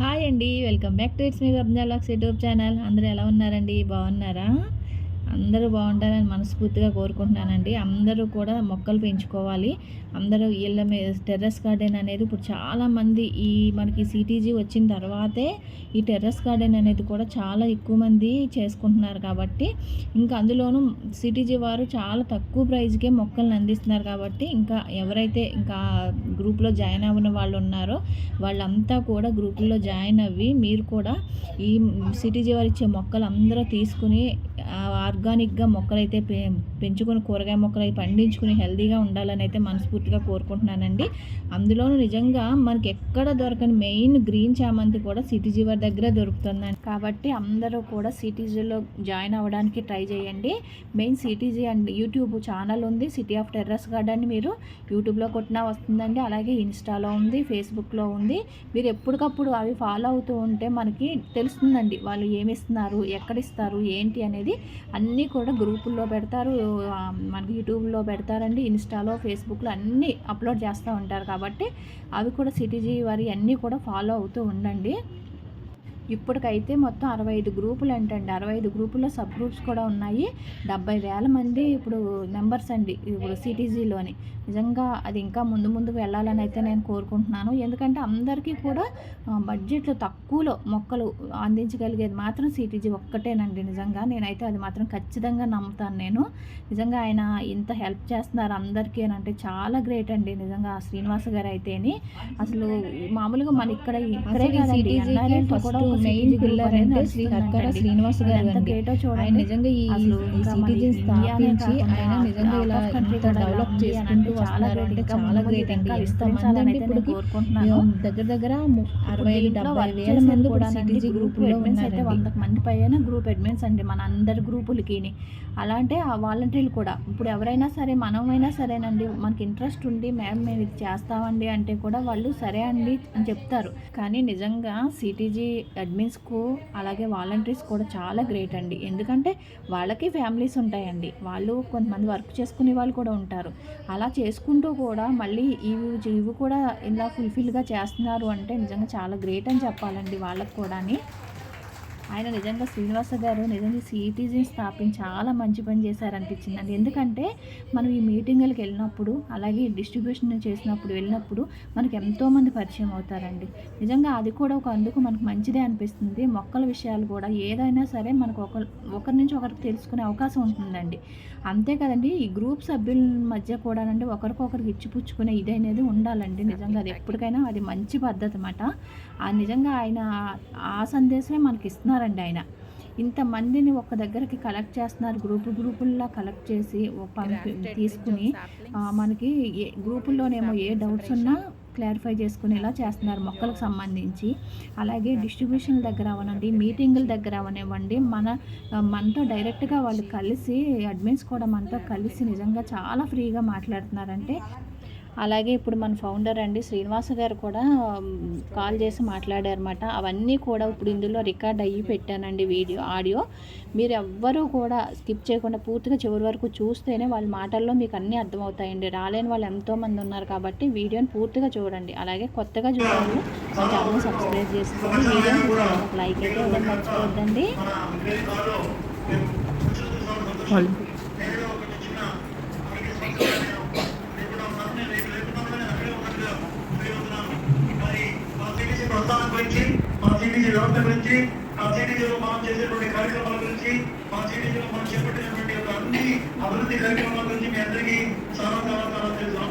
Hi అండి welcome back to it's మీ వెబ్జాలాక్స్ యూట్యూబ్ ఛానల్. అందరూ ఎలా ఉన్నారండి? బాగున్నారా? అందరూ బాగుంటారని మనస్ఫూర్తిగా కోరుకుంటున్నానండి. అందరూ కూడా మొక్కలు పెంచుకోవాలి. అందరూ ఇళ్ళ మీద టెర్రస్ గార్డెన్ అనేది ఇప్పుడు చాలామంది ఈ మనకి సిటీజీ వచ్చిన తర్వాతే ఈ టెర్రస్ గార్డెన్ అనేది కూడా చాలా ఎక్కువ మంది చేసుకుంటున్నారు కాబట్టి ఇంకా అందులోనూ సిటీజీ వారు చాలా తక్కువ ప్రైజ్కే మొక్కలను అందిస్తున్నారు కాబట్టి ఇంకా ఎవరైతే ఇంకా గ్రూప్లో జాయిన్ అవ్వని వాళ్ళు ఉన్నారో వాళ్ళంతా కూడా గ్రూపుల్లో జాయిన్ అవ్వి మీరు కూడా ఈ సిటీజీ వారు ఇచ్చే మొక్కలు అందరూ తీసుకుని ఆర్గానిక్గా మొక్కలైతే పె పెంచుకొని కూరగాయ మొక్కలు పండించుకుని హెల్దీగా ఉండాలని అయితే మనస్ఫూర్తిగా కోరుకుంటున్నానండి. అందులోనూ నిజంగా మనకి ఎక్కడ దొరకని మెయిన్ గ్రీన్ చామంతి కూడా సిటీజీ వారి దగ్గర దొరుకుతుందండి. కాబట్టి అందరూ కూడా సిటీజీలో జాయిన్ అవ్వడానికి ట్రై చేయండి. Main CTG and YouTube channel ఉంది. సిటీ ఆఫ్ టెర్రస్ గార్డెన్ మీరు యూట్యూబ్లో కొట్టినా వస్తుందండి. అలాగే ఇన్స్టాలో ఉంది ఫేస్బుక్లో ఉంది. మీరు ఎప్పటికప్పుడు అవి ఫాలో అవుతూ ఉంటే మనకి తెలుస్తుందండి వాళ్ళు ఏమి ఇస్తున్నారు ఎక్కడ ఇస్తారు ఏంటి అనేది అన్ని అన్నీ కూడా గ్రూపుల్లో పెడతారు. మనకి యూట్యూబ్లో పెడతారండి ఇన్స్టాలో ఫేస్బుక్లో అన్నీ అప్లోడ్ చేస్తూ ఉంటారు కాబట్టి అవి కూడా సిటీజీ వారి అన్నీ కూడా ఫాలో అవుతూ ఉండండి. ఇప్పటికైతే మొత్తం అరవై ఐదు గ్రూపులు అంటండి. అరవై ఐదు గ్రూపుల్లో సబ్ గ్రూప్స్ కూడా ఉన్నాయి. డెబ్బై వేల మంది ఇప్పుడు మెంబర్స్ అండి ఇప్పుడు సిటీజీలోని. నిజంగా అది ఇంకా ముందు ముందుకు వెళ్ళాలని అయితే నేను కోరుకుంటున్నాను. ఎందుకంటే అందరికీ కూడా బడ్జెట్లో తక్కువలో మొక్కలు అందించగలిగేది మాత్రం సిటీజీ ఒక్కటేనండి నిజంగా. నేనైతే అది మాత్రం ఖచ్చితంగా నమ్ముతాను నేను. నిజంగా ఆయన ఇంత హెల్ప్ చేస్తున్నారు అందరికీ అని అంటే చాలా గ్రేట్ అండి నిజంగా శ్రీనివాస గారు అయితేని అసలు మామూలుగా మన ఇక్కడ ఇక్కడే అంటే శ్రీ. హర్కర శ్రీనివాస్ గారు. గ్రేటో చూడండి. నిజంగా ఈ స్థాపించి ఆయన నిజంగా ఇలా డెవలప్ చేసుకుంటూ వస్తున్నారు. అంటే చాలా గ్రేట్ అండి విస్తరించాలని ఇప్పటికి కోరుకుంటున్నాను. దగ్గర దగ్గర అరవై డెబ్బై వేల మంది కూడా సిటీజీ గ్రూప్ గ్రూపుల్లో అడ్మిన్స్ అయితే వందకు మంది పైన గ్రూప్ అడ్మిన్స్ అండి మన అందరి గ్రూపులకి అలాంటి ఆ వాలంటీర్లు కూడా. ఇప్పుడు ఎవరైనా సరే మనమైనా సరేనండి. మనకి ఇంట్రెస్ట్ ఉండి మేడం మేము ఇది చేస్తామండి అంటే కూడా వాళ్ళు సరే అండి అని చెప్తారు. కానీ నిజంగా సిటీజీ అడ్మిన్స్కు అలాగే వాలంటీర్స్ కూడా చాలా గ్రేట్ అండి. ఎందుకంటే వాళ్ళకి ఫ్యామిలీస్ ఉంటాయండి. వాళ్ళు కొంతమంది వర్క్ చేసుకునే వాళ్ళు కూడా ఉంటారు. అలా చేసుకుంటూ కూడా మళ్ళీ ఇవి ఇవి కూడా ఇలా ఫుల్ఫిల్గా చేస్తున్నారు అంటే నిజంగా చాలా గ్రేట్ అని చెప్పాలండి వాళ్ళకు కూడాని. ఆయన నిజంగా శ్రీనివాస గారు నిజంగా సిటీజీని స్థాపించి చాలా మంచి పని చేశారనిపించిందండి ఎందుకంటే మనం ఈ మీటింగులకు వెళ్ళినప్పుడు అలాగే డిస్ట్రిబ్యూషన్ చేసినప్పుడు వెళ్ళినప్పుడు మనకి ఎంతోమంది పరిచయం అవుతారండి. నిజంగా అది కూడా ఒక అందుకు మనకు మంచిదే అనిపిస్తుంది. మొక్కల విషయాలు కూడా ఏదైనా సరే మనకు ఒక ఒకరి నుంచి ఒకరికి తెలుసుకునే అవకాశం ఉంటుందండి. అంతే కదండి ఈ గ్రూప్ సభ్యుల మధ్య కూడానండి ఒకరికొకరికి ఇచ్చిపుచ్చుకునే ఇది అనేది ఉండాలండి. నిజంగా అది ఎప్పటికైనా అది మంచి పద్ధతి అన్నమాట. నిజంగా ఆయన ఆ సందేశమే మనకి ఇస్తున్నారండి ఆయన. ఇంతమందిని ఒక దగ్గరికి కలెక్ట్ చేస్తున్నారు. గ్రూపు గ్రూపుల్లా కలెక్ట్ చేసి తీసుకుని ఆ, మనకి ఏ గ్రూపుల్లోనేమో ఏ డౌట్స్ ఉన్నా క్లారిఫై చేసుకునేలా చేస్తున్నారు మొక్కలకు సంబంధించి. అలాగే డిస్ట్రిబ్యూషన్ దగ్గర అవనండి మీటింగుల దగ్గర అవనివ్వండి మన మనతో డైరెక్ట్గా వాళ్ళు కలిసి అడ్మిన్స్ కూడా మనతో కలిసి నిజంగా చాలా ఫ్రీగా మాట్లాడుతున్నారంటే అలాగే ఇప్పుడు మన ఫౌండర్ అండి శ్రీనివాస గారు కూడా కాల్ చేసి మాట్లాడారన్నమాట. అవన్నీ కూడా ఇప్పుడు ఇందులో రికార్డ్ అయ్యి పెట్టానండి వీడియో ఆడియో. మీరు ఎవ్వరూ కూడా స్కిప్ చేయకుండా పూర్తిగా చివరి వరకు చూస్తేనే వాళ్ళ మాటల్లో మీకు అన్నీ అర్థమవుతాయండి. రాలేని వాళ్ళు ఎంతోమంది ఉన్నారు కాబట్టి వీడియోని పూర్తిగా చూడండి. అలాగే కొత్తగా చూడాలి మన ఛానల్ సబ్స్క్రైబ్ చేసుకోండి. వీడియోని చూడండి లైక్ అయితే ఇవ్వడం మర్చిపోద్దండి వాళ్ళు మరి మా సిటీసీ ప్రస్థానం గురించి మా సిటీసీ వ్యవస్థ గురించి మా సిటీసీలో మనం చేసేటువంటి కార్యక్రమాల గురించి మా సిటీసీలో మనం చేపట్టినటువంటి అన్ని అభివృద్ధి కార్యక్రమాల గురించి మీ అందరికీ చాలా చాలా చాలా తెలుసాం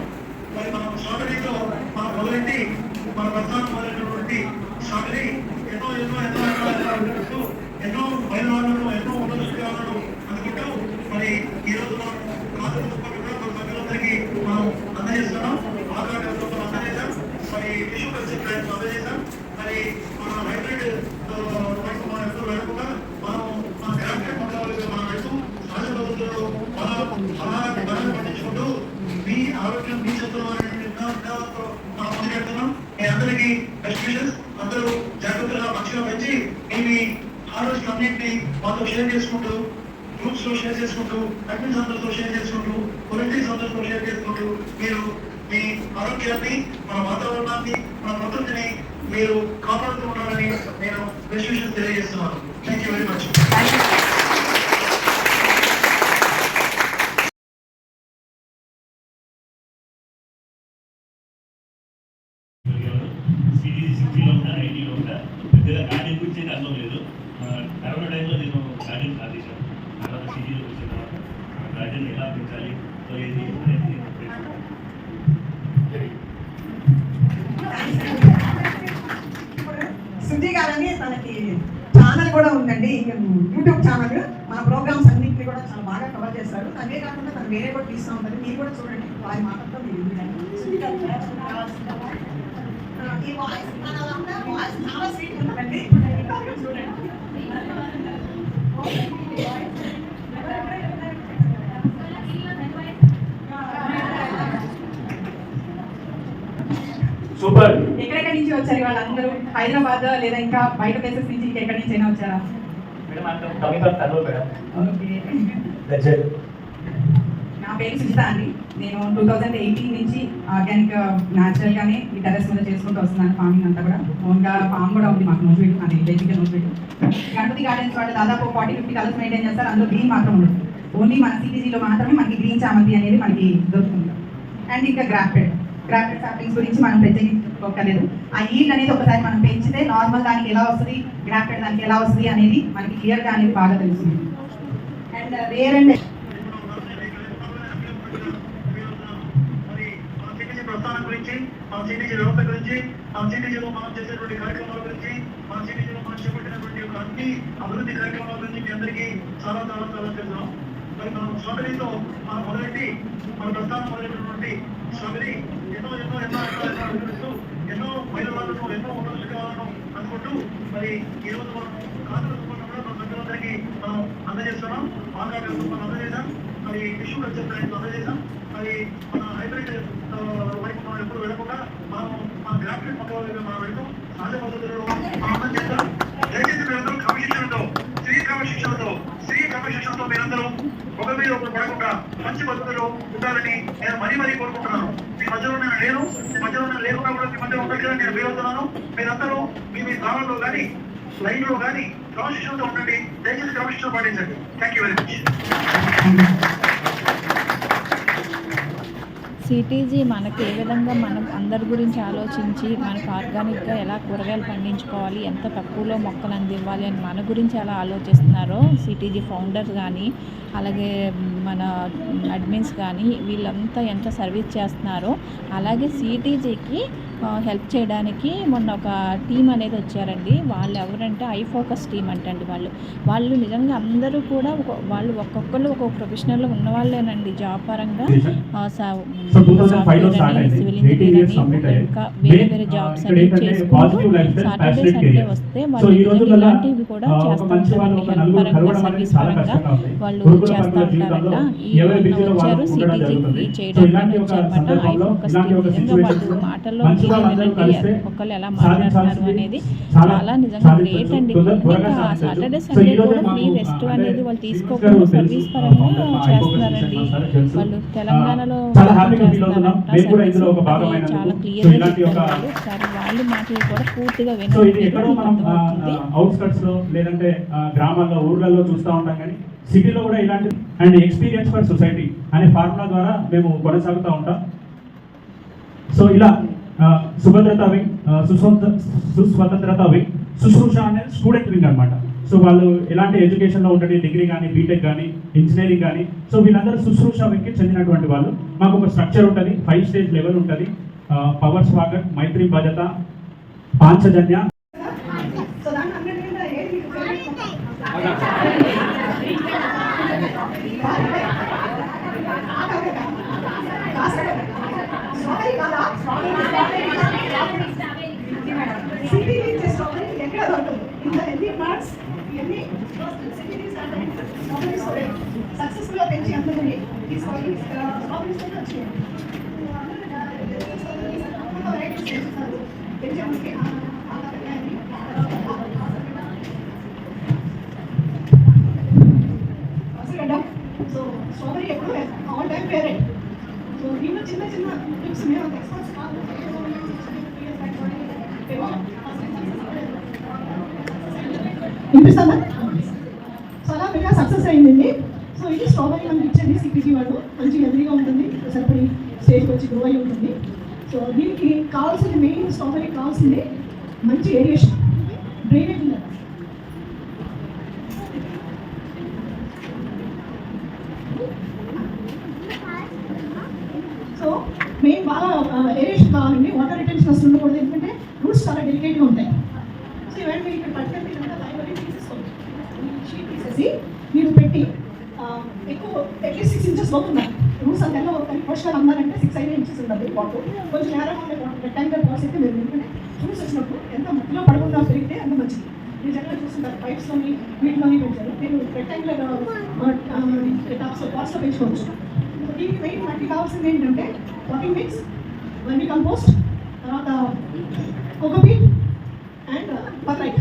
మరి మనం స్ట్రాటజీలో మనం మొదలెట్టి మన ప్రస్థానం మొదలైనటువంటి స్ట్రాటజీ ఎన్నో ఎన్నో ఎన్నో ఎన్నో ఎన్నో అనుకుంటూ ఎన్నో మైదానాలను ఎన్నో ఉన్నత శిఖరాలను అనుకుంటూ మరి ఈ రోజు మనం కాదు కూడా మన సభ్యులందరికీ మనం అందజేస్తున్నాం ఆధార్ డెవలప్మెంట్ అందజేశాం మరి టిష్యూ కల్చర్ ప్లాంట్స్ అందజేశాం మరి మన హైబ్రిడ్ వైపు మనం ఎప్పుడు వెళ్ళకుండా మనం మన గ్రాఫిక్ మొక్కలకి మనం వెళ్తూ సహజ పద్ధతుల్లో మనం ఆహార ధరలు పండించుకుంటూ మీ ఆరోగ్యం మీ చేతుల్లో మనం ముందుకెళ్తున్నాం మీ అందరికీ బెస్ట్ విషెస్ అందరూ జాగ్రత్తగా మంచిగా పెంచి మీ మీ ఆలోచనలన్నింటినీ మాతో షేర్ చేసుకుంటూ గ్రూప్స్లో షేర్ చేసుకుంటూ అడ్మిన్స్ అందరితో షేర్ చేసుకుంటూ వాలంటీర్స్ అందరితో షేర్ చేసుకుంటూ మీరు మీ ఆరోగ్యాన్ని మన వాతావరణాన్ని మన ప్రకృతిని మీరు కాపాడుతూ ఉండాలని నేను బెస్ట్ తెలియజేస్తున్నాను. థ్యాంక్ యూ వెరీ మచ్ అనుభవం లేదు కరోనా టైంలో నేను గార్డెన్ సాధించాను తర్వాత సిటీలో వచ్చిన తర్వాత గార్డెన్ ఎలా పెంచాలి సో ఏది అనేది గారని తనకి ఛానల్ కూడా ఉందండి యూట్యూబ్ ఛానల్. మన ప్రోగ్రామ్స్ అన్నింటినీ కూడా చాలా బాగా కవర్ చేస్తారు అదే కాకుండా తను వేరే కూడా తీస్తూ ఉంటుంది. మీరు కూడా చూడండి వారి మాటలతో మీరు వినండి. గారు ఈ వాయిస్ వాయిస్ చాలా స్వీట్ ఉంటుందండి సూపర్. ఎక్కడెక్కడి నుంచి వచ్చారు వాళ్ళందరూ హైదరాబాద్ లేదా ఇంకా బయట ప్లేసెస్ నుంచి ఇంకెక్కడి నుంచి అయినా వచ్చారా? మేడం కవిత కలవ మేడం. పేరు సుజిత అండి. నేను టూ థౌజండ్ ఎయిటీన్ నుంచి ఆర్గానిక్ న్యాచురల్గానే uh, ఈ టెరెస్ మీద చేసుకుంటూ వస్తున్నాను ఫార్మింగ్ అంతా కూడా. ఓన్గా ఫామ్ కూడా ఉంది మాకు నోట్ అది బేసిక్గా నోట్ గణపతి గార్డెన్స్ వాళ్ళు దాదాపు ఫార్టీ ఫిఫ్టీ కలర్స్ మెయింటైన్ చేస్తారు. అందులో గ్రీన్ మాత్రం ఉండదు. ఓన్లీ మన సిటీజీలో మాత్రమే మనకి గ్రీన్ చామంతి అనేది మనకి దొరుకుతుంది. అండ్ ఇంకా గ్రాఫ్టెడ్ గ్రాఫ్టెడ్ సాప్లింగ్స్ గురించి మనం ప్రత్యేకించుకోకలేదు ఆ ఈల్డ్ అనేది ఒకసారి మనం పెంచితే నార్మల్ దానికి ఎలా వస్తుంది గ్రాఫ్టెడ్ దానికి ఎలా వస్తుంది అనేది మనకి క్లియర్గా అనేది బాగా తెలుస్తుంది. అండ్ వేర్ అండ్ సంతానం గురించి మన సిటీజీ వ్యవస్థ గురించి మన సిటీజీలో మనం చేసేటువంటి కార్యక్రమాల గురించి మన సిటీజీలో మనం చేపట్టినటువంటి ఒక అన్ని అభివృద్ధి కార్యక్రమాల గురించి మీ అందరికీ చాలా చాలా చాలా తెలుసు. మరి మనం స్వాగతితో మనం మొదలెట్టి మన ప్రస్థానం మొదలైనటువంటి స్వాగతి ఎన్నో ఎన్నో ఎన్నో ఎన్నో ఎన్నో ఎన్నో మహిళలను ఎన్నో ఉన్నత శిఖరాలను అనుకుంటూ మరి ఈ రోజు మనం కాదు కూడా మన సభ్యులందరికీ మనం అందజేస్తున్నాం. ఆంధ్ర మనం అందజేసాం మరి విశ్వ కల్చర్ అందజేశాం మరి మన హైబ్రిడ్ వైపు మనం ఎప్పుడు వెళ్ళకుండా మనం మన గ్రాఫిక్ మొక్కల వైపు మనం వెళ్తూ. సహజ పద్ధతుల్లో మనం అందం చేద్దాం. దయచేసి మీరందరూ క్రమశిక్షణతో స్త్రీ క్రమశిక్షణతో స్త్రీ క్రమశిక్షణతో మీరందరూ ఒక మీద ఒకరు పడకుండా మంచి పద్ధతిలో ఉండాలని నేను మరీ మరీ కోరుకుంటున్నాను. మీ మధ్యలో నేను లేను. మీ మధ్యలో నేను లేకుండా కూడా మీ మధ్య ఉండట్లేదు నేను వీలవుతున్నాను. మీరందరూ మీ మీ గ్రామంలో కానీ లైన్లో కానీ క్రమశిక్షణతో ఉండండి. దయచేసి క్రమశిక్షణ పాటించండి. Thank you very much CTG మనకి ఏ విధంగా మనం అందరి గురించి ఆలోచించి మనకు ఆర్గానిక్గా ఎలా కూరగాయలు పండించుకోవాలి ఎంత తక్కువలో మొక్కలు అందివ్వాలి అని మన గురించి ఎలా ఆలోచిస్తున్నారో సిటీజీ ఫౌండర్స్ కానీ అలాగే మన అడ్మిన్స్ కానీ వీళ్ళంతా ఎంత సర్వీస్ చేస్తున్నారో అలాగే సిటీజీకి హెల్ప్ చేయడానికి మొన్న ఒక టీం అనేది వచ్చారండి. వాళ్ళు ఎవరంటే ఐ ఫోకస్ టీం అంటండి వాళ్ళు. వాళ్ళు నిజంగా అందరూ కూడా వాళ్ళు ఒక్కొక్కరు ఒక్కొక్క ప్రొఫెషనల్లో ఉన్న వాళ్ళేనండి జాబ్ పరంగా ఆ, సా- సో 2005 లో సాఫ్ట్వేర్ అని, సివిల్ 18 ఇంజనీర్ అని, ఇంకా వేరే వేరే జాబ్స్ అన్ని చేసుకుంటూ సాటర్డే సండే వస్తే వాళ్ళు ఇలాంటివి కూడా చేస్తూ ఉంటారండి. నలుగురు పరంగా సర్వీస్ పరంగా వాళ్ళు చేస్తూ ఉంటారంట. ఈ వచ్చారు ఉండడం జరుగుతుంది. సిటీజీకి సో ఇలాంటి చేయడానికి వచ్చారన్నమాట ఐ ఫోకస్ ఒక నిజంగా వాళ్ళు మాటల్లో ఒక్కొక్కరు ఎలా మాట్లాడుతున్నారు అనేది చాలా నిజంగా గ్రేట్. అండి. ఇంకా. సాటర్డే సండే కూడా ఫ్రీ రెస్ట్ అనేది వాళ్ళు తీసుకోకుండా సర్వీస్ పరంగా చేస్తున్నారండి. వాళ్ళు తెలంగాణలో చాలా చేస్తున్నారంట క్లియర్గా చెప్తారు ఒకసారి వాళ్ళ మాటలు కూడా పూర్తిగా లో లేదంటే గ్రామాల్లో ఊర్లలో చూస్తూ ఉంటాం కానీ సిటీలో కూడా ఇలాంటి అండ్ ఎక్స్పీరియన్స్ ఫర్ సొసైటీ అనే ఫార్ములా ద్వారా మేము కొనసాగుతూ ఉంటాం. సో ఇలా సుభద్రత వింగ్ సుస్వంత సుస్వతంత్రత వింగ్ శుశ్రూష అనేది స్టూడెంట్ వింగ్ అనమాట సో వాళ్ళు ఎలాంటి ఎడ్యుకేషన్లో ఉండండి డిగ్రీ కానీ బీటెక్ కానీ ఇంజనీరింగ్ కానీ సో వీళ్ళందరూ శుశ్రూష వింగ్కి చెందినటువంటి వాళ్ళు. మాకు ఒక స్ట్రక్చర్ ఉంటుంది ఫైవ్ స్టేజ్ లెవెల్ ఉంటుంది. పవర్ స్వాగత్ మైత్రి భద్రత పాంచజన్య సో దాంట్లో అన్నిటికంటే ఏది మీకు ఫేవరెట్ స్ట్రాబెరీ కాదా సిటీ నుంచి స్ట్రాబెరీ ఎక్కడ దొరకదు ఇంత ఎన్ని ప్లాంట్స్ ఎన్ని సక్సెస్ఫుల్గా పెంచి అందరినీ తీసుకోవాలి స్ట్రాబెరీస్ వచ్చి పెంచి సో స్ట్రాబెరీ ఎప్పుడు ఆల్ టైమ్ సో చిన్న చిన్న టిప్స్ మేము ఎక్స్పర్ట్స్ కాదు వినిపిస్తుందా సో అలా బాగా సక్సెస్ అయిందండి సో ఇది స్ట్రాబెరీ మనకి ఇచ్చేది వాళ్ళు మంచి ఎదురుగా ఉంటుంది. సరిపడి స్టేజ్కి వచ్చి గ్రో అయి ఉంటుంది. సో దీనికి కావాల్సిన మెయిన్ స్ట్రాబెరీ కావాల్సింది మంచి ఏరియేషన్ డ్రైనేజ్ ఉండాలి సో మెయిన్ బాగా ఏరియేషన్ కావాలండి వాటర్ రిటెన్షన్ అసలు ఉండకూడదు ఎందుకంటే రూట్స్ చాలా డెలికేట్గా ఉంటాయి సో ఇవన్నీ మీరు ఇక్కడ పట్టుకెళ్ళి ఇదంతా లైబ్రరీ తీసేసుకోండి ఈ షీట్ తీసేసి మీరు పెట్టి ఆ, ఎక్కువ అట్లీస్ట్ సిక్స్ ఇంచెస్ లోపు ఉండాలి రూట్స్ అంతా కానీ పోషకాలు అమ్మాలంటే సిక్స్ ఐదు ఇంచెస్ ఉండాలి పాటు కొంచెం నేరంగా ఉండే రెక్టాంగులర్ పాట్స్ అయితే మీరు ఎందుకంటే రూట్స్ వచ్చినప్పుడు ఎంత మట్టిలో పడకుండా పెరిగితే అంత మంచిది మీరు జగన్ చూస్తుంటారు పైప్స్లోని వీటిలోని పెంచారు మీరు రెక్టాంగులర్ టాప్స్ పాట్స్లో దీనికి మెయిన్ మనకి కావాల్సింది ఏంటంటే వాటింగ్ మిక్స్ వర్మి కంపోస్ట్ తర్వాత కోకోపీట్ అండ్ పర్లైట్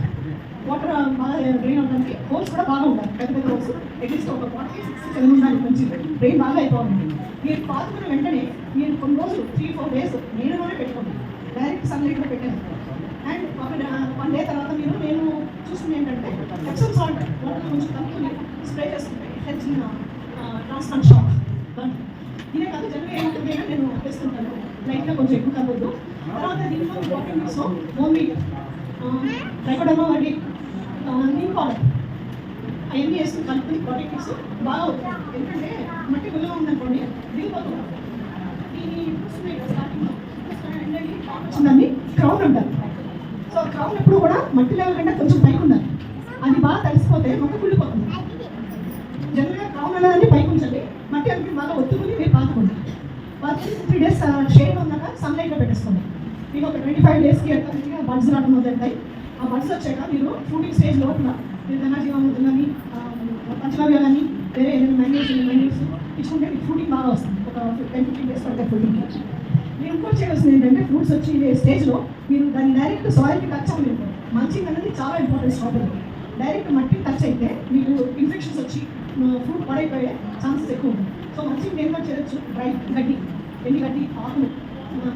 వాటర్ బాగా డ్రైన్ అవడానికి హోల్స్ కూడా బాగా ఉండాలి. పెద్ద పెద్ద హోల్స్ అట్లీస్ట్ ఒక ఫార్టీ సిక్స్ సెవెన్ ఉండాలి మంచి డ్రైన్ బాగా అయిపోతుంది. మీరు పాతుకున్న వెంటనే మీరు కొన్ని రోజులు త్రీ ఫోర్ డేస్ నీళ్ళలోనే పెట్టుకోండి. డైరెక్ట్ సన్లైట్లో పెట్టాను అండ్ ఒక uh, వన్ డే తర్వాత మీరు నేను చూసింది ఏంటంటే ఎప్సమ్ సాల్ట్ వాటర్ కొంచెం తక్కువ స్ప్రే చేసుకుంటే హెల్త్ ట్రాన్స్ప్లాంట్ షాప్ ఇదే కాదు జనరల్ ఏముంటుంది నేను తెస్తుంటాను లైట్గా కొంచెం ఎక్కువ కలవద్దు తర్వాత దీంట్లో డాక్యుమెంట్స్ మోమీ ట్రైకోడర్మా వంటి నీమ్ పౌడర్ అవన్నీ వేస్తూ కలుపుకుని ప్రాడక్ట్స్ బాగా అవుతుంది ఎందుకంటే మట్టి గుల్లగా ఉందనుకోండి దిగిపోతుంది ఈ స్టార్టింగ్లో వచ్చిందని క్రౌన్ అంటారు. సో క్రౌన్ ఎప్పుడు కూడా మట్టి లెవెల్ కంటే కొంచెం పైకి ఉండాలి. అది బాగా తడిసిపోతే మొక్క కుళ్ళిపోతుంది జనరల్గా క్రౌన్ అనేది పైకి ఉంచండి మట్టి అంటే బాగా ఒత్తుకుని మీరు పాతుకోండి పాతుకుని త్రీ డేస్ షేడ్ ఉన్నాక సన్లైట్లో పెట్టేసుకోండి మీకు ఒక ట్వంటీ ఫైవ్ డేస్కి ఎంత మంచిగా బడ్స్ రావడం మొదలవుతాయి ఆ బడ్స్ వచ్చాక మీరు ఫ్రూటింగ్ స్టేజ్ లోపల మీరు ధనాజీవం కానీ పంచగవ్య కానీ వేరే ఏదైనా మ్యాంగోస్ మ్యాంగోస్ ఇచ్చుకుంటే మీకు ఫ్రూటింగ్ బాగా వస్తుంది. ఒక టెన్ ఫిఫ్టీన్ డేస్ పడితే ఫ్రూటింగ్ మీరు ఇంకోటి చేయాల్సింది ఏంటంటే ఫ్రూట్స్ వచ్చి స్టేజ్లో మీరు దాన్ని డైరెక్ట్ సాయిల్కి టచ్ అవ్వలేదు. మంచింగ్ అనేది చాలా ఇంపార్టెంట్ స్ట్రాబెరీ డైరెక్ట్ మట్టి టచ్ అయితే మీకు ఇన్ఫెక్షన్స్ వచ్చి ఫ్రూట్ పడైపోయే ఛాన్సెస్ ఎక్కువ ఉంటుంది సో మంచిగా నేను చేయొచ్చు డ్రై గడ్డి. ఎందుకంటే ఆకులు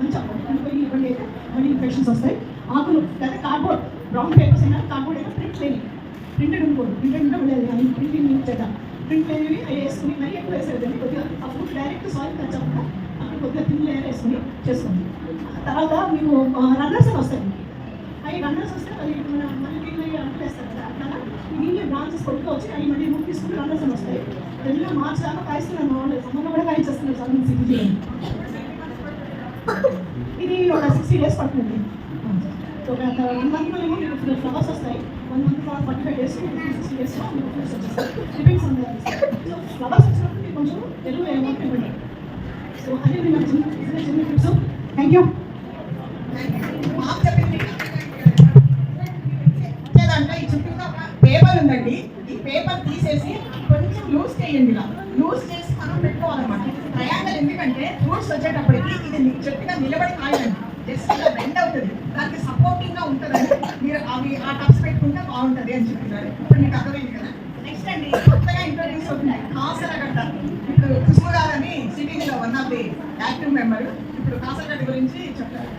మంచి పోయి ఇవ్వండి. అయితే మళ్ళీ ఇన్ఫెక్షన్స్ వస్తాయి. ఆకులు లేదా కార్డ్బోర్డ్ బ్రౌన్ పేపర్స్ అయినా కార్డ్బోర్డ్ అయినా ప్రింట్ లేని ప్రింటెడ్ అనుకోండి. ప్రింటెడ్ ఉంటే ఉండేది కానీ ప్రింటింగ్ యూజ్ చేద్దాం. ప్రింట్ లేనివి అవి వేసుకుని మరీ ఎక్కువ వేసేదండి కొద్దిగా ఆ డైరెక్ట్ సాయిల్ తెచ్చకుండా అక్కడ కొద్దిగా తిన్ లేయర్ వేసుకుని చేసుకోండి. తర్వాత మీకు రన్నర్స్ అని వస్తాయి. అవి రన్నర్స్ వస్తే అది మన మళ్ళీ నీళ్ళు అంటేస్తారు కదా. అట్లా నీళ్ళు బ్రాంచెస్ కొట్టుకోవచ్చు అవి మళ్ళీ ముందు తీసుకుని రన్నర్స్ అని వస్తాయి. రెండు మార్చి దాకా కాయిస్తున్నాను. వాళ్ళు సమ్మర్లో కూడా కాయించేస్తున్నారు సమ్మర్ మంది సిటీ ఇది ఒక సిక్స్టీ డేస్ పడుతుంది ఒక వన్ మంత్లో ఏమో మీకు ఫ్లవర్స్ వస్తాయి. వన్ మంత్ తర్వాత forty five days sixty days flowers వచ్చేస్తాయి డిపెండ్స్ ఆన్ సో ఫ్లవర్స్ వచ్చినప్పుడు కొంచెం తెలుగు ఏమంటే ఇవ్వండి. సో అదే నేను చిన్న చిన్న చిన్న టిప్స్ థ్యాంక్ యూ ఈ చుట్టూ పేపర్ ఉందండి. ఈ పేపర్ తీసేసి కొంచెం లూజ్ చేయండి ఇలా. లూజ్ చేసి మనం పెట్టుకోవాలన్నమాట. ట్రయాంగల్ ఎందుకంటే రూట్స్ వచ్చేటప్పటికి ఇది మీకు చెప్పిన నిలబడి కాయలండి జస్ట్ ఇలా బెండ్ అవుతుంది. దానికి సపోర్టింగ్గా ఉంటుందని మీరు అవి ఆ టప్స్ పెట్టుకుంటే బాగుంటుంది అని చెప్తున్నారు ఇప్పుడు మీకు అర్థమైంది కదా? నెక్స్ట్ అండి కొత్తగా ఇంట్రొడ్యూస్ అవుతున్నాయి. కాసరగడ్డ. ఇప్పుడు కుసుమ గారని సిటీలో one of the active member ఇప్పుడు కాసరగడ్డ గురించి చెప్తారు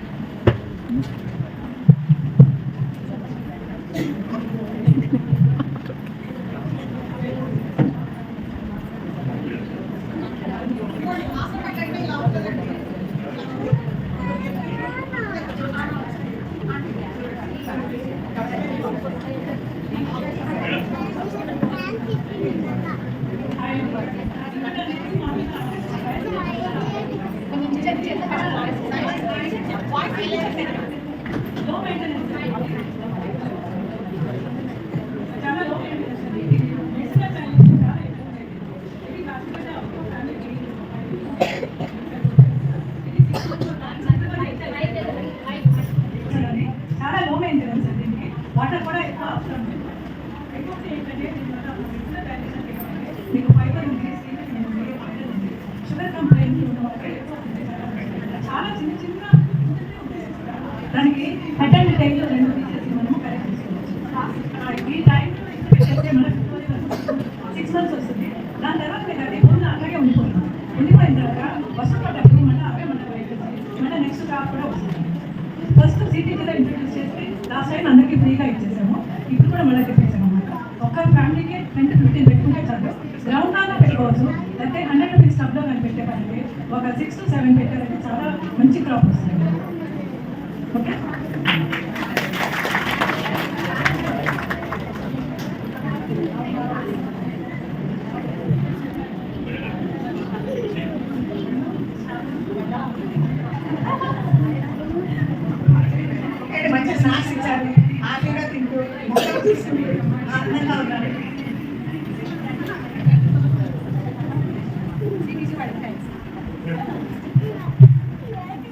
సిక్స్ మంత్స్ వస్తుంది. దాని తర్వాత మీకు అది ముందు అట్లాగే ఉండిపోయింది. ఉండిపోయిన తర్వాత వర్షం పడ్డప్పుడు మళ్ళీ అవే మన మళ్ళీ నెక్స్ట్ క్రాప్ కూడా వస్తుంది. ఫస్ట్ సిటీలో ఇంట్రడ్యూస్ చేసి లాస్ట్ టైం అందరికీ ఫ్రీగా ఇచ్చేసాము. ఇప్పుడు కూడా మళ్ళీ తెప్పించాము అన్నమాట. ఫ్యామిలీకి టెన్ టు ఫిఫ్టీన్ పెట్టుకుంటే చాలు. గ్రౌండ్ దాకా పెట్టుకోవచ్చు. లేకపోతే హండ్రెడ్ రూపీస్ టబ్లో కానీ పెట్టే పనికి ఒక సిక్స్ టు సెవెన్ పెట్టారంటే చాలా మంచి క్రాప్ వస్తుంది. ఓకే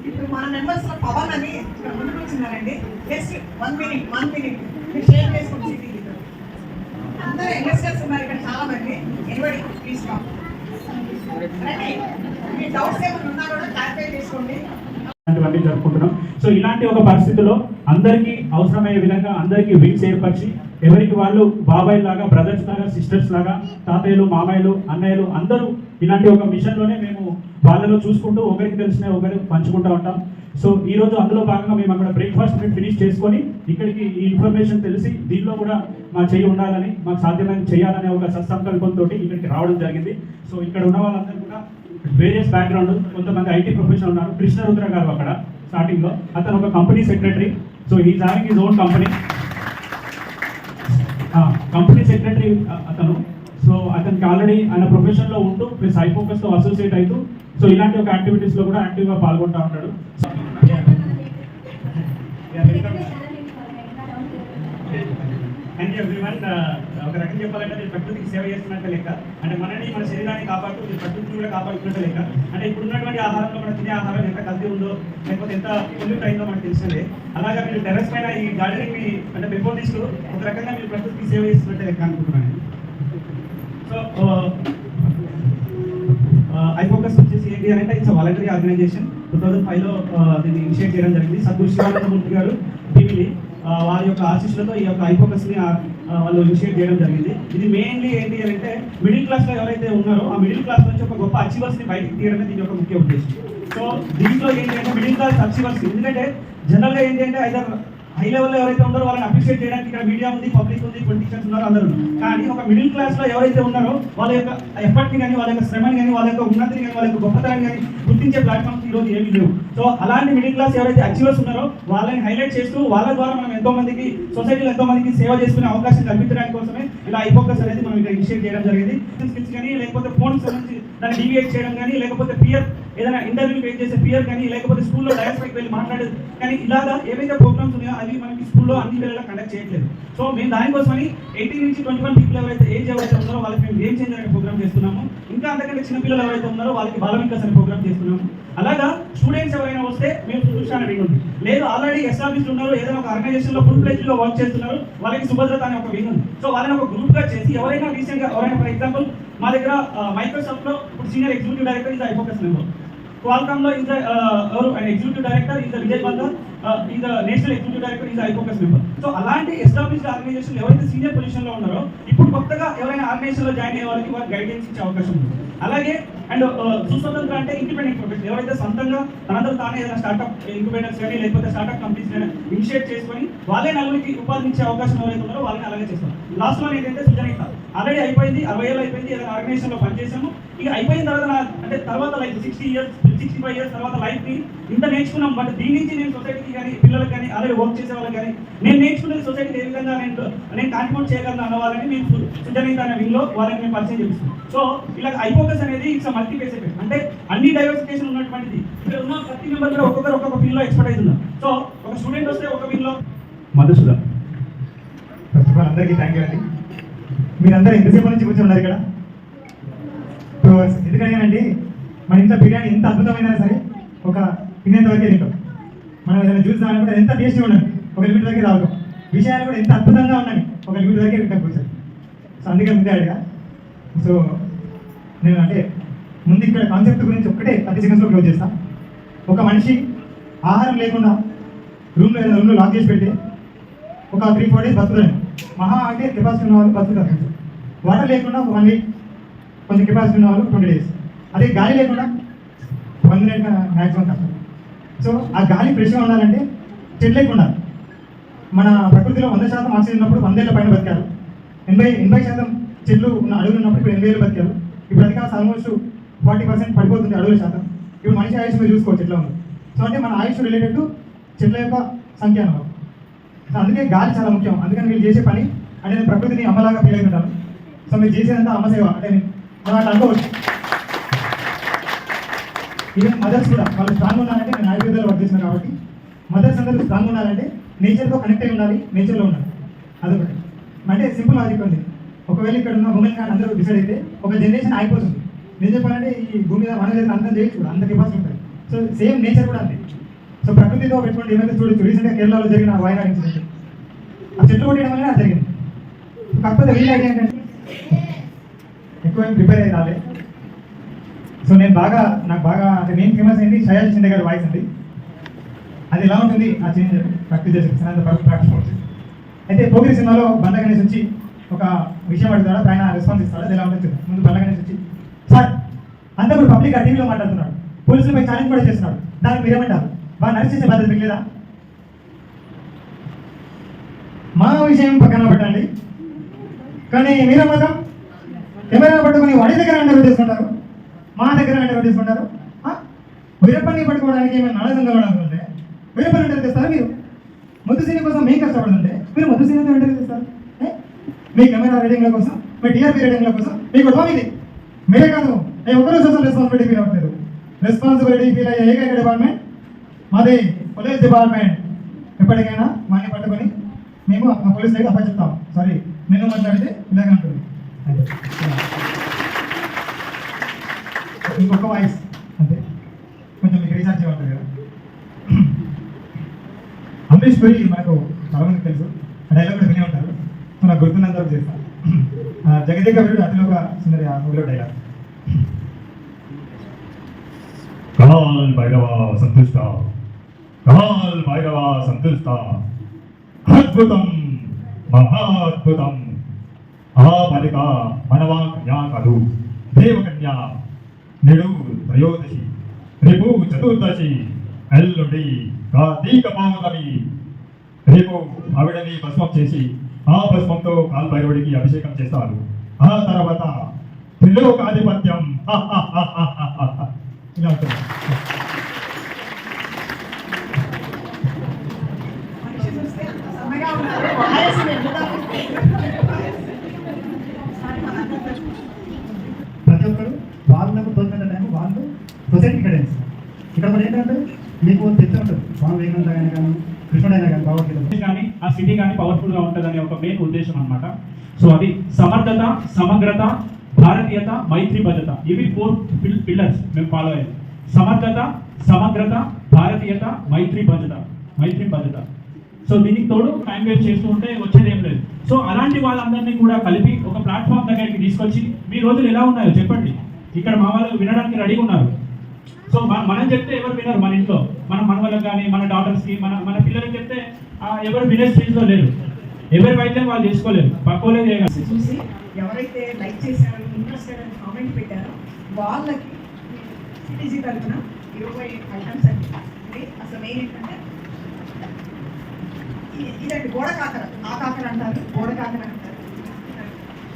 ఇప్పుడు మన మెంబర్స్లో పవన్ అని ఇక్కడ ముందుకు వచ్చినారండి just one minute one minute మీరు షేర్ చేసుకోండి అందరూ ఇన్వెస్టర్స్ ఉన్నారు ఇక్కడ చాలా మంది ఎనివడి ప్లీజ్ కమ్ రండి. మీ డౌట్స్ ఏమైనా ఉన్నా కూడా క్లారిఫై చేసుకోండి. ఇలాంటివన్నీ జరుపుకుంటున్నాం. సో ఇలాంటి ఒక పరిస్థితిలో అందరికీ అవసరమయ్యే విధంగా అందరికీ వింగ్స్ ఏర్పరిచి ఎవరికి వాళ్ళు బాబాయ్ లాగా బ్రదర్స్ లాగా సిస్టర్స్ లాగా తాతయ్యలు మామయ్యలు అన్నయ్యలు అందరూ ఇలాంటి ఒక మిషన్లోనే మేము వాళ్ళలో చూసుకుంటూ ఒకరికి తెలిసిన ఒకరు పంచుకుంటూ ఉంటాం. సో ఈ రోజు అందులో భాగంగా మేము అక్కడ బ్రేక్ఫాస్ట్ ఫినిష్ చేసుకొని ఇక్కడికి ఈ ఇన్ఫర్మేషన్ తెలిసి దీనిలో కూడా మా చేయి ఉండాలని మాకు సాధ్యమైన చేయాలనే ఒక సత్సంకల్పంతో ఇక్కడికి రావడం జరిగింది. సో ఇక్కడ ఉన్న వాళ్ళందరూ కూడా వేరియస్ బ్యాక్గ్రౌండ్ కొంతమంది ఐటీ ప్రొఫెషనల్ ఉన్నారు. కృష్ణరుద్ర గారు అక్కడ స్టార్టింగ్లో అతను ఒక కంపెనీ సెక్రటరీ సో ఈ having is own company company secretary అతను. సో అతనికి ఆల్రెడీ ఆయన ప్రొఫెషన్లో ఉంటూ ప్లస్ ఐ ఫోకస్తో అసోసియేట్ అవుతూ సో ఇలాంటి ఒక యాక్టివిటీస్లో కూడా యాక్టివ్గా పాల్గొంటూ ఉంటాడు థ్యాంక్ యూ ఎవ్రీవన్ uh, ఒక రకం చెప్పాలంటే మీరు ప్రకృతికి సేవ చేస్తున్నట్టు లెక్క. అంటే మనని మన శరీరాన్ని కాపాడుతూ మీరు ప్రకృతిని కూడా కాపాడుతున్నట్టు లెక్క. అంటే ఇప్పుడు ఉన్నటువంటి ఆహారంలో మనం తినే ఆహారం ఎంత కల్తీ ఉందో లేకపోతే ఎంత పొల్యూట్ అయిందో మనకు తెలిసిందే. అలాగా మీరు టెర్రస్ పైన ఈ గార్డెనింగ్ మీ అంటే బిఫోర్ ఒక రకంగా మీరు ప్రకృతికి సేవ చేస్తున్నట్టు లెక్క అనుకుంటున్నాను సో ఐ ఫోకస్ వచ్చేసి ఏంటి అని అంటే it's voluntary organization two thousand ఫైవ్లో దీన్ని ఇనిషియేట్ చేయడం జరిగింది. సద్గురు శివానందమూర్తి గారు టీవీని వారి యొక్క ఆశీస్సులతో ఈ యొక్క ఐఫోకస్ని వాళ్ళు ఇనిషియేట్ చేయడం జరిగింది. ఇది మెయిన్లీ ఏంటి అని అంటే మిడిల్ క్లాస్లో ఎవరైతే ఉన్నారో ఆ మిడిల్ క్లాస్ నుంచి ఒక గొప్ప అచీవర్స్ని బయటికి తీయడమే దీని యొక్క ముఖ్య ఉద్దేశం. సో దీంట్లో ఏంటి అంటే మిడిల్ క్లాస్ అచీవర్స్ ఎందుకంటే జనరల్గా ఏంటి అంటే ఐదర్ హై లెవెల్లో ఎవరైతే ఉన్నారో వాళ్ళని అప్రిషియేట్ చేయడానికి ఇక్కడ మీడియా ఉంది పబ్లిక్ ఉంది పొలిటీషియన్స్ ఉన్నారు అందరూ. కానీ ఒక మిడిల్ క్లాస్లో ఎవరైతే ఉన్నారో వాళ్ళ యొక్క ఎఫర్ట్ని కానీ వాళ్ళ యొక్క శ్రమని కానీ వాళ్ళ యొక్క ఉన్నతిని కానీ వాళ్ళ యొక్క గొప్పతనాన్ని కానీ గుర్తించే ప్లాట్ఫామ్స్ ఈ రోజు ఏమీ లేవు. సో అలాంటి మిడిల్ క్లాస్ ఎవరైతే అచీవర్స్ ఉన్నారో వాళ్ళని హైలైట్ చేస్తూ వాళ్ళ ద్వారా మనం ఎంతో మందికి సొసైటీలో ఎంతో మందికి సేవ చేసుకునే అవకాశం కల్పించడానికి కోసమే ఇలా ఐఫోకస్ అనేది మనం ఇక్కడ ఇనిషియేట్ చేయడం జరిగింది. స్కిల్స్ కానీ లేకపోతే ఫోన్ సంబంధించి దాన్ని డివియేట్ చేయడం కానీ లేకపోతే పియర్ ఏదైనా ఇంటర్వ్యూ వెయిట్ చేసే పియర్ కానీ లేకపోతే స్కూల్లో డయాస్ పైకి వెళ్ళి మాట్లాడేది కానీ ఇలాగా ఏవైతే ప్రోగ్రామ్స్ ఉన్నాయో అవి మనకి స్కూల్లో అన్ని పిల్లలు కండక్ట్ చేయట్లేదు. సో మేము దానికోసమని ఎయిటీన్ నుంచి ట్వంటీ వన్ పీపుల్ ఎవరైతే ఏజ్ ఎవరైతే ఉన్నారో వాళ్ళకి మేము గేమ్ చేంజ్ అనే ప్రోగ్రామ్ చేస్తున్నాము. ఇంకా అంతకంటే చిన్న పిల్లలు ఎవరైతే ఉన్నారో వాళ్ళకి బాల వికాస్ అనే ప్రోగ్రామ్ చేస్తున్నాము. అలాగా స్టూడెంట్స్ ఎవరైనా వస్తే మేము చూసాను వింగ్ ఉంది లేదు ఆల్రెడీ ఎస్టాబ్లిష్ ఉన్నారు ఏదైనా ఒక ఆర్గనైజేషన్లో ఫుల్ ప్లేజ్లో వర్క్ చేస్తున్నారు వాళ్ళకి సుభద్రత అనే ఒక వింగ్ ఉంది. సో వాళ్ళని ఒక గ్రూప్గా చేసి ఎవరైనా రీసెంట్గా ఎవరైనా ఫర్ ఎగ్జాంపుల్ మా దగ్గర మైక్రోసాఫ్ట్లో ఇప్పుడు senior executive director is iFocus member క్వాల్కామ్లో is ఎవరు executive director is Vijay Bandhar is national executive director is iFocus member so అలాంటి ఎస్టాబ్లిష్డ్ ఆర్గనైజేషన్ ఎవరైతే సీనియర్ పొజిషన్లో ఉన్నారో ఇప్పుడు కొత్తగా ఎవరైనా ఆర్గనైజేషన్లో జాయిన్ అయ్యే వాళ్ళకి వారికి గైడెన్స్ ఇచ్చే అవకాశం ఉంది. అలాగే అండ్ సుస్వతంత్ర అంటే ఇండిపెండెంట్ ప్రొఫెషన్ ఎవరైతే సొంతంగా తనందరూ తానే ఏదైనా స్టార్ట్అప్ ఇంక్యుబేటర్స్ కానీ లేకపోతే స్టార్ట్అప్ కంపెనీస్ కానీ ఇనిషియేట్ చేసుకొని వాళ్ళే నలుగురికి ఉపాధి ఇచ్చే అవకాశం ఎవరైతే ఉన్నారో వాళ్ళని అలాగే చేస్తారు. లాస్ట్ వన్ ఏంటంటే సుజనిత ఆల్రెడీ అయిపోయింది అరవై ఏళ్ళు అయిపోయింది ఏదైనా ఆర్గనైజేషన్లో పనిచేసాము ఇక అయిపోయిన తర్వాత అంటే తర్వాత life sixty years sixty five years తర్వాత లైఫ్ని ఇంత నేర్చుకున్నాం. బట్ దీని నుంచి నేను సొసైటీకి కానీ పిల్లలకు కానీ అలాగే వర్క్ చేసే వాళ్ళకి కానీ నేను నేర్చుకున్నది సొసైటీకి ఏ విధంగా నేను నేను కాంట్రిబ్యూట్ చేయగలను అన్న వాళ్ళని మేము సు- సుజనిత అనే వింగ్లో వాళ్ళని పరిచయం చేపిస్తాం సో ఇలా ఐఫోకస్ అనేది ఇట్స్ మల్టీ ఫేస్ అంటే అన్ని డైవర్సిఫికేషన్ ఉన్నటువంటిది. ఇక్కడ ఉన్న ప్రతి మెంబర్ కూడా ఒక్కొక్కరు ఒక్కొక్క ఫీల్డ్లో ఎక్స్పర్ట్ ఎక్స్పర్టైజ్ సో ఒక స్టూడెంట్ వస్తే ఒక ఫీల్డ్లో లో ఫస్ట్ ఆఫ్ ఆల్ అందరికీ థ్యాంక్ యూ అండి. మీరందరూ ఎంతసేపు నుంచి కూర్చొని ఉన్నారు ఇక్కడ? టూ అవర్స్ ఎందుకంటే మన ఇంట్లో బిర్యానీ ఎంత అద్భుతమైనా సరే ఒక తినేంత వరకే తింటాం. మనం ఏదైనా జ్యూస్ తాగాలంటే ఎంత టేస్టీ ఉండదు ఒక లిమిట్ దగ్గర తాగుతాం విషయాలు కూడా ఎంత అద్భుతంగా ఉన్నాయి ఒక లిమిట్ వరకే వింటాం కూర్చొని సో అందుకే ముందే అడిగా. సో నేను అంటే ముందు ఇక్కడ కాన్సెప్ట్ గురించి ఒక్కటే థర్టీ సెకండ్స్లో క్లోజ్ చేస్తాను ఒక మనిషి ఆహారం లేకుండా రూమ్లో ఏదైనా రూమ్లో లాక్ చేసి పెట్టి ఒక త్రీ ఫోర్ డేస్ బతుకుతాను మహా అంటే కెపాసిటీ ఉన్న వాళ్ళు బతుకుతారు. వాటర్ లేకుండా ఒక వన్ వీక్ కొంచెం కెపాసిటీ ఉన్న వాళ్ళు ట్వంటీ డేస్ అదే గాలి లేకుండా వన్ మినిట్ మ్యాక్సిమం కష్టం సో ఆ గాలి ఫ్రెష్గా ఉండాలంటే చెట్లు లేకుండా మన ప్రకృతిలో వంద శాతం ఆక్సిజన్ ఉన్నప్పుడు వందేళ్ళ పైన బతికారు. ఎనభై ఎనభై శాతం చెట్లు ఉన్న అడవులు ఉన్నప్పుడు ఇప్పుడు ఎనభై వేలు బతికారు. ఇప్పుడు అది కాస్త ఆల్మోస్ట్ ఫార్టీ పర్సెంట్ పడిపోతుంది అడవుల శాతం. ఇప్పుడు మనిషి ఆయుష్ మీరు చూసుకోవచ్చు చెట్ల ఉంది సో అంటే మన ఆయుష్ రిలేటెడ్ టు చెట్ల యొక్క సంఖ్య అనుభవం సో అందుకే గాలి చాలా ముఖ్యం. అందుకని మీరు చేసే పని అంటే నేను ప్రకృతిని అమ్మలాగా ఫీల్ అవుతుంటాను. సో మీరు చేసేదంతా అమ్మ సేవ. అంటే మనం అట్లా అనుకోవచ్చు. ఈవెన్ మదర్స్ కూడా వాళ్ళు స్ట్రాంగ్ ఉండాలంటే నేను ఆయుర్వేదాలు వర్క్ చేసిన కాబట్టి. మదర్స్ అందరూ స్ట్రాంగ్ ఉండాలంటే నేచర్తో కనెక్ట్ అయి ఉండాలి నేచర్లో ఉండాలి. అదొకటి. అంటే సింపుల్ లాజిక్ ఉంది. ఒకవేళ ఇక్కడ ఉన్న ఉమెన్ కానీ అందరూ డిసైడ్ అయితే ఒక జనరేషన్ అయిపోతుంది. నేను చెప్పాలంటే ఈ భూమి మీద మనం అంతం చేయొచ్చు కూడా అంత కెపాసిటీ ఉంటుంది. సో సేమ్ నేచర్ కూడా అంతే. సో ప్రకృతితో పెట్టుకుంటే ఏమైతే చూడొచ్చు రీసెంట్గా కేరళలో జరిగిన వాయినాడు ఇన్సిడెంట్ ఆ చెట్లు కొట్టడం వల్ల అది జరిగింది. కాకపోతే వీళ్ళు ఏంటంటే ఎక్కువ ప్రిపేర్ అయ్యి రాలేదు సో నేను బాగా నాకు బాగా అంటే నేను ఫేమస్ అయింది షయాజ్ చిండే గారి వాయిస్ అండి. అది ఎలా ఉంటుంది? ఆ చేంజ్ ప్రాక్టీస్ చేసి ప్రాక్టీస్ అవుతుంది అయితే పోగిరి సినిమాలో బండ గణేష్ వచ్చి ఒక విషయం అడుగుతాడు? ఆయన రెస్పాన్స్ ఇస్తాడు? అది ఎలా ఉంటుంది ముందు బండ గణేష్ వచ్చి సార్ అంతా పబ్లిక్ ఆ టీవీలో మాట్లాడుతున్నాడు. పోలీసులపై ఛాలెంజ్ కూడా చేస్తున్నాడు దానికి మీరేమంటారు బాగా నడిచి చేసే బాధ్యత మిగిలేదా లేదా? మా విషయం పక్కన పెట్టండి. కానీ మీరే మాత్రం కెమెరా పట్టుకొని వాడి దగ్గర అండర్ చేసుకుంటారు మా దగ్గర అండర్ తీసుకుంటారు వీరప్పని పట్టుకోవడానికి ఏమైనా నడకం కావడం ఉంటే వీరప్పని అండర్ తెస్తారా మీరు? ముద్దు సీన్ కోసం మేము కష్టపడుతుంటే మీరు ముద్దు సీన్ తెస్తారు ఏ? మీ కెమెరా రేటింగ్ల కోసం మీ టీఆర్పీ రేటింగ్ల కోసం మీకు గొడవ మీరే కాదు నేను ఒక్కరూ సోషల్ రెస్పాన్సిబిలిటీ ఫీల్ అవ్వట్లేదు. రెస్పాన్సిబిలిటీ ఫీల్ అయ్యే ఏకైక డిపార్ట్మెంట్ మాది పోలీస్ డిపార్ట్మెంట్ ఎప్పటికైనా మాని పట్టుకొని మేము ఆ పోలీస్ దగ్గర అప్పచెప్తాం. సారీ నేను మాట్లాడితే ఇలాగే ఉంటుంది. ఇంకొక వాయిస్. అంతే కొంచెం మీకు రీఛార్జ్ చేయమంటారు కదా. అమరీష్ పురి మనకు చాలా మందికి తెలుసు. ఆ డైలాగ్ కూడా వినే ఉంటారు. సో నాకు గుర్తున్నంత వరకు చేస్తాను జగదేక వీరుడు అతిలోక సుందరి ఆ మూవీలో డైలాగ్ కమాల్ భైరవ సంతుష్ట. కమాల్ భైరవ సంతుష్ట. అద్భుతం మహాద్భుతం. ఆ బాలిక మనవా కన్యా కాదు దేవకన్యా నేడు త్రయోదశి రేపు చతుర్దశి ఎల్లుండి కార్తీక పౌర్ణమి. రేపు ఆవిడని భస్మం చేసి ఆ భస్మంతో కాల్భైరవుడికి అభిషేకం చేస్తారు. ఆ తర్వాత త్రిలోకాధిపత్యం. ఇలా సిటీ కానీ పవర్ఫుల్గా ఉంటుందనే ఒక మెయిన్ ఉద్దేశం అన్నమాట. సో అది సమర్థత సమగ్రత భారతీయత మైత్రి భద్రత. ఇవి ఫోర్ పిల్లర్స్ మేము ఫాలో అయ్యాం. సమర్థత సమగ్రత భారతీయత మైత్రి భద్రత. మైత్రి భద్రత. సో దీనికి తోడు టైం వేస్ట్ చేస్తూ ఉంటే వచ్చేది ఏం లేదు. సో అలాంటి వాళ్ళందరినీ కూడా కలిపి ఒక ప్లాట్ఫామ్ దగ్గరికి తీసుకొచ్చి మీ రోజులు ఎలా ఉన్నాయో చెప్పండి. ఇక్కడ మా వాళ్ళు వినడానికి రెడీగా ఉన్నారు. సో మనం చెప్తే ఎవరు వినరు మన ఇంట్లో. మన మనవలకు కానీ మన డాటర్స్కి మన మన పిల్లలకి చెప్తే ఎవరు వినే స్టేజ్లో లేరు. ఎవరి వైద్యం వాళ్ళు చేసుకోలేరు. పక్కోలే చేయగలరు. చూసి ఎవరైతే లైక్ చేశారో ఇంట్రెస్టెడ్ అని కామెంట్ పెట్టారో వాళ్ళకి సిటీజీ తరఫున ఇరవై ఐటమ్స్ అండి. అసలు మెయిన్ ఏంటంటే ఇదండి గోడ కాకర. ఆ కాకర అంటారు గోడ కాకర అంటారు.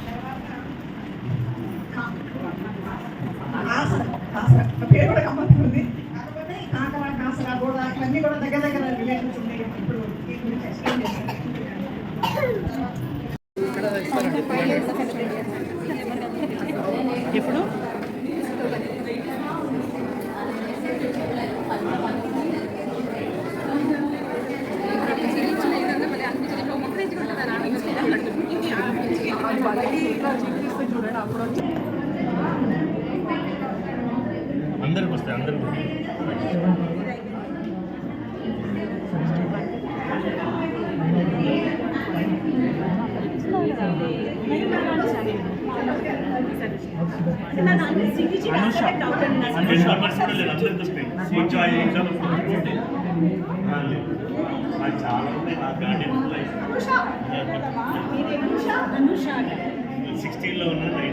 తర్వాత పేరు కూడా గమ్మత్తుగా ఉంది కాకపోతే ఈ కాకర కాసర గోడ ఇవన్నీ కూడా దగ్గర దగ్గర రిలేషన్స్ ఉన్నాయి ఇప్పుడు ఎక్స్ప్లెయిన్ చేస్తాను వస్తాయి అందరికి హండ్రెడ్ మెంబర్స్ కూడా లేదు అందరికి వస్తాయి కొంచెం ఐదు నిమిషాలు నాకు చాలా ఉన్నాయి నాకు గార్డెన్ సిక్స్టీన్లో ఉన్నాను